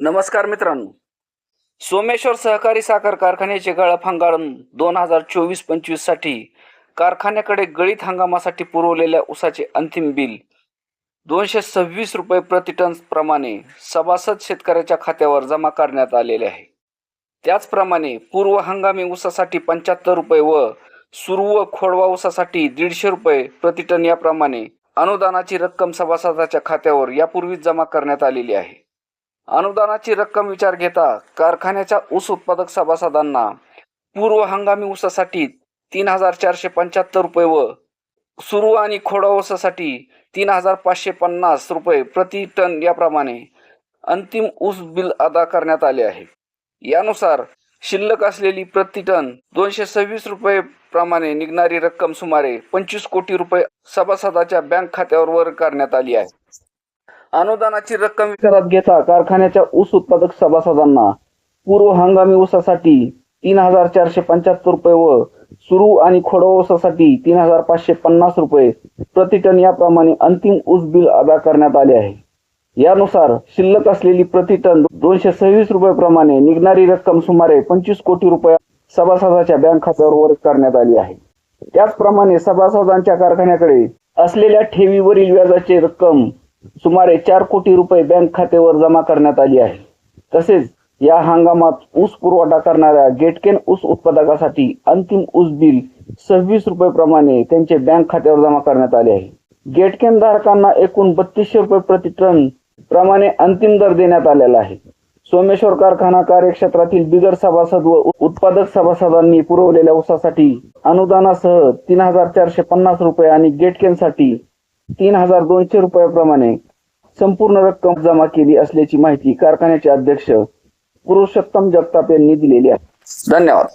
नमस्कार मित्रांनो. सोमेश्वर सहकारी साखर कारखान्याचे गळप हंगाम दोन हजार चोवीस पंचवीससाठी कारखान्याकडे गळीत हंगामासाठी पुरवलेल्या ऊसाचे अंतिम बिल दोनशे सव्वीस रुपये प्रतिटन प्रमाणे सभासद शेतकऱ्याच्या खात्यावर जमा करण्यात आलेले आहे. त्याचप्रमाणे पूर्व हंगामी ऊसासाठी पंच्याहत्तर रुपये व सुरू व खोडवा ऊसासाठी दीडशे रुपये प्रतिटन याप्रमाणे अनुदानाची रक्कम सभासदाच्या खात्यावर यापूर्वीच जमा करण्यात आलेली आहे. अनुदानाची रक्कम विचार घेता कारखान्याच्या ऊस उत्पादक सभासदांना पूर्व हंगामी ऊसासाठी तीन हजार चारशे पंच्याहत्तर रुपये व सुरू आणि खोडा ऊसासाठी तीन हजार पाचशे पन्नास रुपये प्रति टन याप्रमाणे अंतिम ऊस बिल अदा करण्यात आले आहे. यानुसार शिल्लक असलेली प्रति टन दोनशे सव्वीस रुपये प्रमाणे निघणारी रक्कम सुमारे पंचवीस कोटी रुपये सभासदाच्या बँक खात्यावर वर करण्यात आली आहे. अनुदानाची रक्कम विचारात घेता कारखान्याच्या ऊस उत्पादक सभासदांना पूर्व हंगामी ऊसासाठी तीन हजार चारशे पंच्याहत्तर रुपये व सुरू आणि खोडवा ऊसासाठी तीन हजार पाचशे पन्नास रुपये प्रति टन याप्रमाणे अंतिम ऊस बिल अदा करण्यात आले आहे. यानुसार शिल्लक असलेली प्रतिटन दोनशे सव्वीस रुपये प्रमाणे निघणारी रक्कम सुमारे पंचवीस कोटी रुपये सभासदाच्या बँक खात्यावर वर्ग करण्यात आली आहे. त्याचप्रमाणे सभासदांच्या कारखान्याकडे असलेल्या ठेवीवरील व्याजाची रक्कम सुमारे चार कोटी रुपये बँक खात्यावर जमा करण्यात आली आहे. तसेच या हंगामात ऊस पुरवठा करणाऱ्या गेटकेन ऊस उत्पादकासाठी अंतिम ऊस बिल सव्वीस रुपये प्रमाणे त्यांचे बँक खात्यावर जमा करण्यात आले आहे. गेटकेन धारकांना एकूण बत्तीसशे रुपये प्रति टन प्रमाणे अंतिम दर देण्यात आलेला आहे. सोमेश्वर कारखाना कार्यक्षेत्रातील बिगर सभासद व उत्पादक सभासदांनी पुरवलेल्या ऊसासाठी अनुदानासह तीन हजार चारशे पन्नास रुपये आणि गेटकेनसाठी तीन हजार दोनशे रुपयाप्रमाणे संपूर्ण रक्कम जमा केली असल्याची माहिती कारखान्याचे अध्यक्ष पुरुषोत्तम जगताप यांनी दिलेली आहे. धन्यवाद.